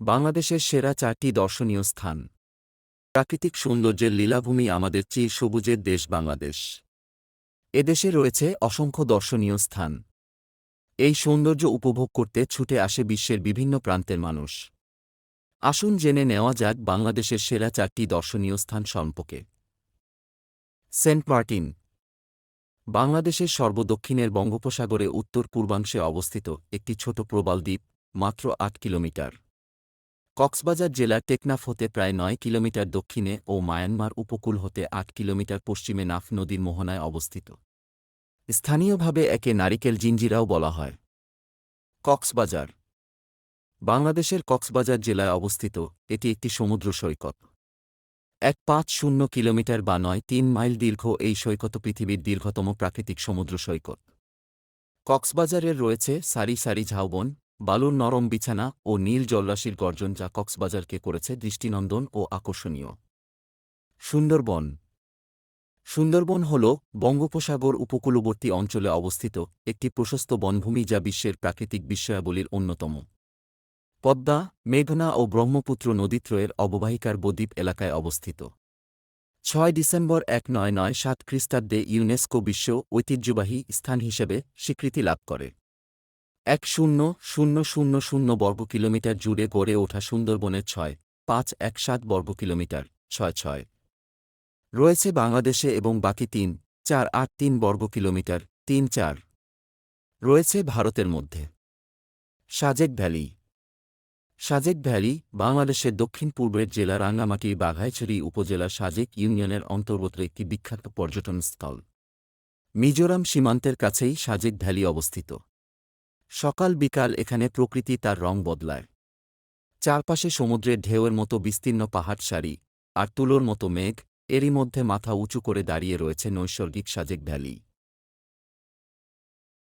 বাংলাদেশের সেরা চারটি দর্শনীয় স্থান। প্রাকৃতিক সৌন্দর্যের লীলাভূমি আমাদের চির সবুজের দেশ বাংলাদেশ। এদেশে রয়েছে অসংখ্য দর্শনীয় স্থান। এই সৌন্দর্য উপভোগ করতে ছুটে আসে বিশ্বের বিভিন্ন প্রান্তের মানুষ। আসুন জেনে নেওয়া যাক বাংলাদেশের সেরা চারটি দর্শনীয় স্থান সম্পর্কে। Saint Martin. বাংলাদেশের সর্বদক্ষিণের বঙ্গোপসাগরে উত্তর পূর্বাংশে অবস্থিত একটি ছোট প্রবাল দ্বীপ, মাত্র আট কিলোমিটার। কক্সবাজার জেলার টেকনাফ হতে প্রায় নয় কিলোমিটার দক্ষিণে ও মায়ানমার উপকূল হতে আট কিলোমিটার পশ্চিমে নাফ নদীর মোহনায় অবস্থিত। স্থানীয়ভাবে একে নারিকেল জিঞ্জিরাও বলা হয়। কক্সবাজার। বাংলাদেশের কক্সবাজার জেলায় অবস্থিত, এটি একটি সমুদ্র সৈকত। এক পাঁচ শূন্য কিলোমিটার বা নয় তিন মাইল দীর্ঘ এই সৈকত পৃথিবীর দীর্ঘতম প্রাকৃতিক সমুদ্র সৈকত। কক্সবাজারের রয়েছে সারি সারি ঝাউবন বালুর নরম বিছানা ও নীল জলরাশির গর্জন যা কক্সবাজারকে করেছে দৃষ্টিনন্দন ও আকর্ষণীয়। সুন্দরবন। সুন্দরবন হল বঙ্গোপসাগর উপকূলবর্তী অঞ্চলে অবস্থিত একটি প্রশস্ত বনভূমি যা বিশ্বের প্রাকৃতিক বিস্ময়াবলীর অন্যতম। পদ্মা, মেঘনা ও ব্রহ্মপুত্র নদীত্রয়ের অববাহিকার বদ্বীপ এলাকায় অবস্থিত। ছয় ডিসেম্বর এক নয় নয় সাত খ্রিস্টাব্দে ইউনেস্কো বিশ্ব ঐতিহ্যবাহী স্থান হিসেবে স্বীকৃতি লাভ করে। এক শূন্য শূন্য শূন্য শূন্য বর্গ কিলোমিটার জুড়ে গড়ে ওঠা সুন্দরবনের ছয়, পাঁচ এক সাত বর্গ কিলোমিটার ছয় ছয়। রয়েছে বাংলাদেশে এবং বাকি তিন, চার আট তিন বর্গ কিলোমিটার তিন চার। রয়েছে ভারতের মধ্যে। সাজেক ভ্যালি। সাজেক ভ্যালি বাংলাদেশের দক্ষিণ পূর্বের জেলা রাঙ্গামাটির বাঘাইছড়ি উপজেলা সাজেক ইউনিয়নের অন্তর্গত একটি বিখ্যাত পর্যটন স্থল মিজোরাম সীমান্তের কাছেই সাজেক ভ্যালি অবস্থিত। সকাল বিকাল এখানে প্রকৃতি তার রং বদলায়। চারপাশে সমুদ্রের ঢেউয়ের মতো বিস্তীর্ণ পাহাড় সারি আর তুলোর মতো মেঘ, এরই মধ্যে মাথা উঁচু করে দাঁড়িয়ে রয়েছে নৈসর্গিক সাজেক ভ্যালি।